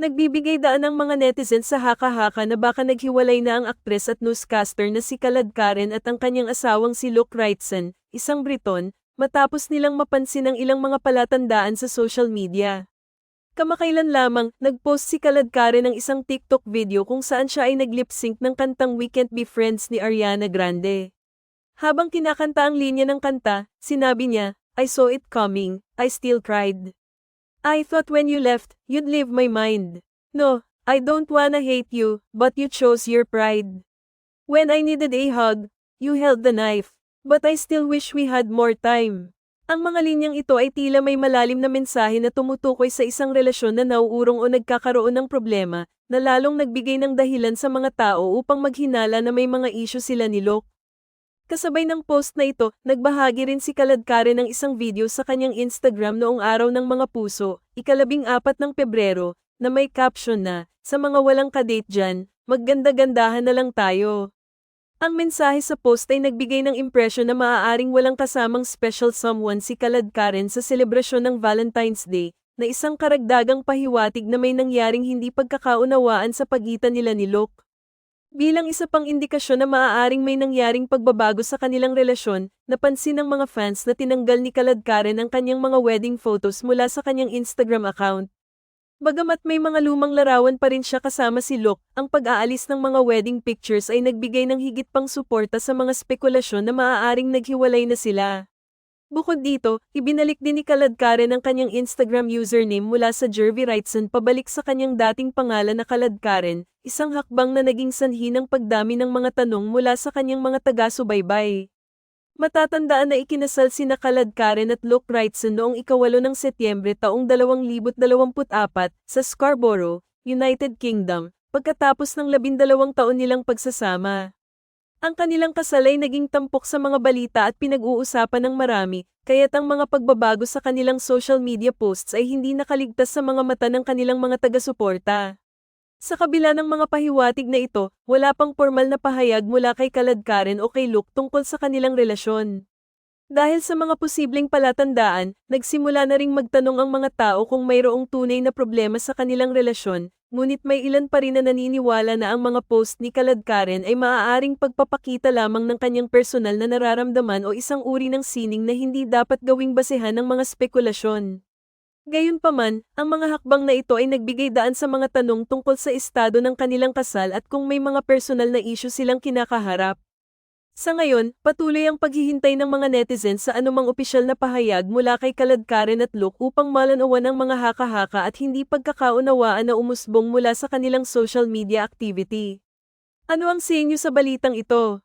Nagbibigay daan ang mga netizens sa haka-haka na baka naghiwalay na ang aktres at newscaster na si Kalad Karen at ang kanyang asawang si Luke Wrightson, isang Briton, matapos nilang mapansin ang ilang mga palatandaan sa social media. Kamakailan lamang, nagpost si Kalad Karen ng isang TikTok video kung saan siya ay nag-lip-sync ng kantang We Can't Be Friends ni Ariana Grande. Habang kinakanta ang linya ng kanta, sinabi niya, I saw it coming, I still cried. I thought when you left, you'd leave my mind. No, I don't wanna hate you, but you chose your pride. When I needed a hug, you held the knife, but I still wish we had more time. Ang mga linyang ito ay tila may malalim na mensahe na tumutukoy sa isang relasyon na nauurong o nagkakaroon ng problema, na lalong nagbigay ng dahilan sa mga tao upang maghinala na may mga isyu sila ni Locke. Kasabay ng post na ito, nagbahagi rin si Kalad Karen ng isang video sa kanyang Instagram noong araw ng mga puso, ikalabing apat ng Pebrero, na may caption na, sa mga walang kadate dyan, magganda-gandahan na lang tayo. Ang mensahe sa post ay nagbigay ng impresyon na maaaring walang kasamang special someone si Kalad Karen sa selebrasyon ng Valentine's Day, na isang karagdagang pahiwatig na may nangyaring hindi pagkakaunawaan sa pagitan nila ni Locke. Bilang isa pang indikasyon na maaaring may nangyaring pagbabago sa kanilang relasyon, napansin ng mga fans na tinanggal ni Kalad Karen ang kanyang mga wedding photos mula sa kanyang Instagram account. Bagamat may mga lumang larawan pa rin siya kasama si Locke, ang pag-aalis ng mga wedding pictures ay nagbigay ng higit pang suporta sa mga spekulasyon na maaaring naghiwalay na sila. Bukod dito, ibinalik din ni Kalad Karen ang kanyang Instagram username mula sa Jervy Wrightson pabalik sa kanyang dating pangalan na Kalad Karen, isang hakbang na naging sanhi ng pagdami ng mga tanong mula sa kanyang mga taga-subaybay. Matatandaan na ikinasal si Kalad Karen at Luke Wrightson noong ikawalo ng Setyembre taong 2024 sa Scarborough, United Kingdom, pagkatapos ng labindalawang taon nilang pagsasama. Ang kanilang kasal ay naging tampok sa mga balita at pinag-uusapan ng marami, kaya't ang mga pagbabago sa kanilang social media posts ay hindi nakaligtas sa mga mata ng kanilang mga taga-suporta. Sa kabila ng mga pahiwatig na ito, wala pang formal na pahayag mula kay Kalad Karen o kay Luke tungkol sa kanilang relasyon. Dahil sa mga posibleng palatandaan, nagsimula na ring magtanong ang mga tao kung mayroong tunay na problema sa kanilang relasyon, ngunit may ilan pa rin na naniniwala na ang mga post ni Kalad Karen ay maaaring pagpapakita lamang ng kanyang personal na nararamdaman o isang uri ng sining na hindi dapat gawing basehan ng mga spekulasyon. Gayunpaman, ang mga hakbang na ito ay nagbigay daan sa mga tanong tungkol sa estado ng kanilang kasal at kung may mga personal na issue silang kinakaharap. Sa ngayon, patuloy ang paghihintay ng mga netizens sa anumang opisyal na pahayag mula kay Kalad Karen at Luke upang malanawan ang mga haka-haka at hindi pagkakaunawaan na umusbong mula sa kanilang social media activity. Ano ang sa inyo sa balitang ito?